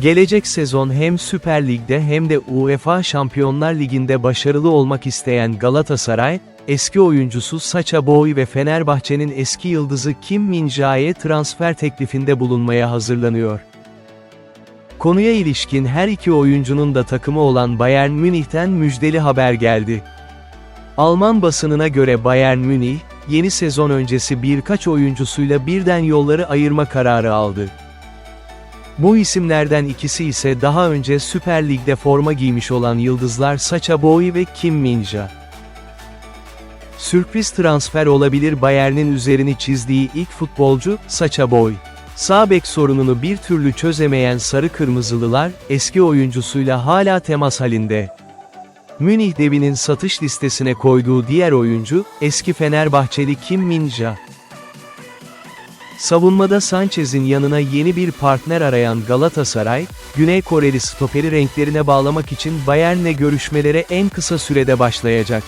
Gelecek sezon hem Süper Lig'de hem de UEFA Şampiyonlar Ligi'nde başarılı olmak isteyen Galatasaray, eski oyuncusu Sacha Boey ve Fenerbahçe'nin eski yıldızı Kim Min-jae'ye transfer teklifinde bulunmaya hazırlanıyor. Konuya ilişkin her iki oyuncunun da takımı olan Bayern Münih'ten müjdeli haber geldi. Alman basınına göre Bayern Münih, yeni sezon öncesi birkaç oyuncusuyla birden yolları ayırma kararı aldı. Bu isimlerden ikisi ise daha önce Süper Lig'de forma giymiş olan yıldızlar Sacha Boey ve Kim Min-jae. Sürpriz transfer olabilir Bayern'in üzerini çizdiği ilk futbolcu, Sacha Boey. Sağ bek sorununu bir türlü çözemeyen Sarı Kırmızılılar, eski oyuncusuyla hala temas halinde. Münih devinin satış listesine koyduğu diğer oyuncu, eski Fenerbahçeli Kim Min-jae. Savunmada Sanchez'in yanına yeni bir partner arayan Galatasaray, Güney Koreli stoperi renklerine bağlamak için Bayern'le görüşmelere en kısa sürede başlayacak.